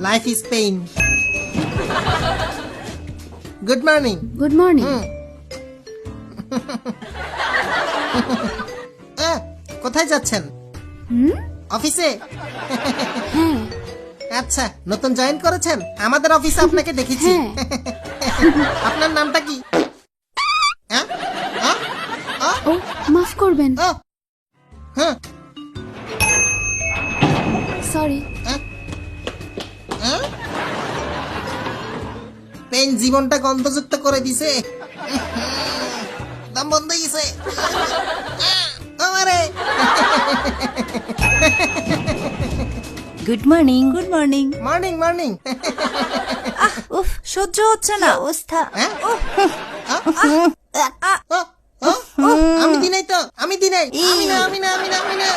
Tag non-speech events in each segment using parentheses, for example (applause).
Life is pain good morning good morning কোথায় যাচ্ছেন? হুম? অফিসে? হ্যাঁ। আচ্ছা নতুন জয়েন করেছেন? আমাদের অফিসে আপনাকে দেখেছি। হ্যাঁ। (laughs) আপনার নামটা কি? হ্যাঁ? মাফ করবেন। হ্যাঁ, সরি পেন জীবনটা গন্ধযুক্ত করে দিছে। দম বন্ধ গেছে আমারে। Good morning good morning morning morning উফ সহ্য হচ্ছে না। অবস্থা? হ্যাঁ? আমি দিনাই তো। আমি দিনাই। আমি না আমি না আমি না আমি না।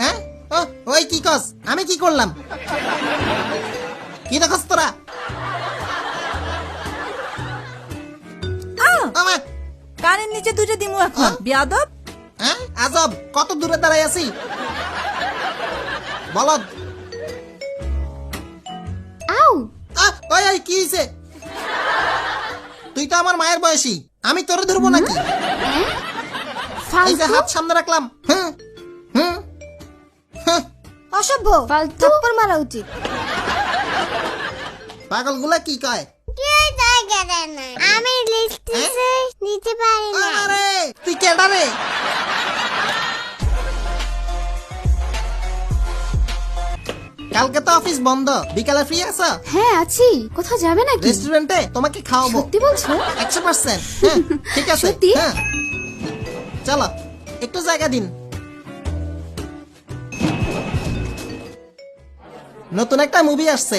হ্যাঁ? ও, ওই কি কস? আমি কি করলাম? কি দেখস তোরা? আমা, কানের নিচে দুটো দিমু এখন। হ্যাঁ? বিয়াদব? হ্যাঁ? আজব কত দূরে দাঁড়াই আছি? বলদ। আহ, ওই ওই কি হয়েছে তুই তো আমার মায়ের বয়সী। আমি তোরে ধরবো নাকি? এই যে হাত সামনে রাখলাম। হুম হুম, অসভ্য। ফালতু। থাপ্পড় মারা উচিত। পাগলগুলা কি কয়? আমি নিতে পারি না। আরে তুই কেডা রে? কালকে তো অফিস বন্ধ। বিকালে ফ্রি আছো? হ্যাঁ আছি। কোথাও যাবে নাকি? রেস্টুরেন্টে তোমাকে খাওয়াবো। সত্যি বলছো? একশো পার্সেন্ট ঠিক আছে। সত্যি? হ্যাঁ। চলো একটু জায়গা দিন। নতুন একটা মুভি আসছে।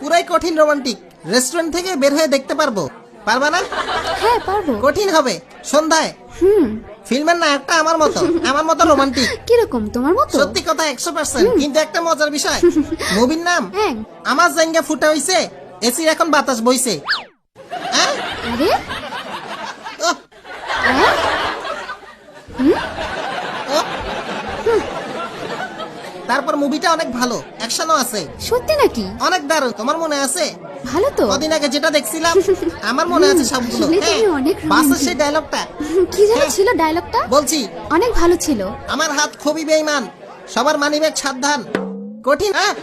পুরাই কঠিন রোমান্টিক রেস্টুরেন্ট থেকে বের হয়ে দেখতে পারব। পারবা না? হ্যাঁ পারব। কঠিন হবে। সন্ধ্যায়। হুম। ফিল্মের নায়কটা আমার মতো। আমার মতো রোমান্টিক কীরকম? তোমার মতো? সত্যি কথা একশো পার্সেন্ট কিন্তু একটা মজার বিষয়। (laughs) মুভির নাম? হ্যাঁ। আমার জাঙ্গা ফুটা হইছে। এসির এখন বাতাস বইছে। হ্যাঁ? আরে ও হ্যাঁ? ও। তারপর মুভিটা অনেক ভালো অ্যাকশনও আছে। সত্যি নাকি? অনেক দারুণ তোমার মনে আছে? ভালো তো। কদিন আগে যেটা দেখছিলাম (laughs) আমার মনে আছে সবগুলো। তুমি হ্যাঁ, অনেক বাসের সেই ডায়লগটা কি যেন হ্যাঁ। ছিল ডায়লগটা বলছি। অনেক ভালো ছিল। আমার হাত খুবই বেইমান সবার মানি মানিব্যাগ সাবধান। কঠিন হ্যাঁ?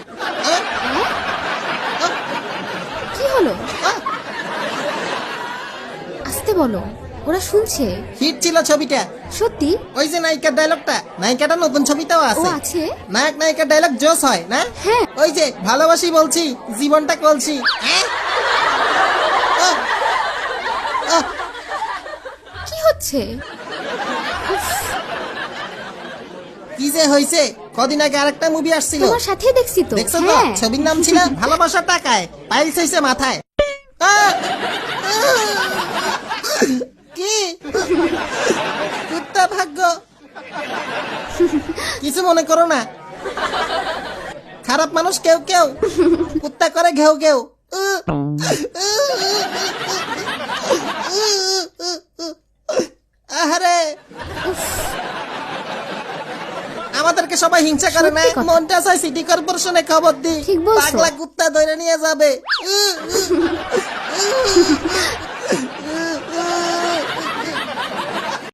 কি হলো? আসতে বলো। ওরা শুনছে। হিট ছিল ছবিটা। সত্যি? ওই যে নায়িকার ডায়লগটা নায়িকাটা নতুন ছবিতেও ও আছে। আছে? নায়ক নায়িকার ডায়লগ জোস হয় না? হ্যাঁ। ওই যে ভালোবাসি বলছি জীবনটা কলছি হ্যাঁ? আহ! আহ! কি হচ্ছে? কি যে হয়েছে কদিন আগে আরেকটা মুভি আসছিল। তোমার সাথেই দেখছি তো। দেখছ তো? হ্যাঁ। ছবির নাম ছিল ভালোবাসার টাকায় পাইলস হয়েছে মাথায়। আহ! কি কুত্তা ভাগ্য। কিছু মনে করো না। খারাপ মানুষ কেউ কেউ। কুত্তা করে ঘেউ ঘেউ। আহারে। আমাদেরকে সবাই হিংসা করে না। মনটা চাই সিটি কর্পোরেশনে খবর দি। পাগলা কুত্তা ধরে নিয়ে যাবে।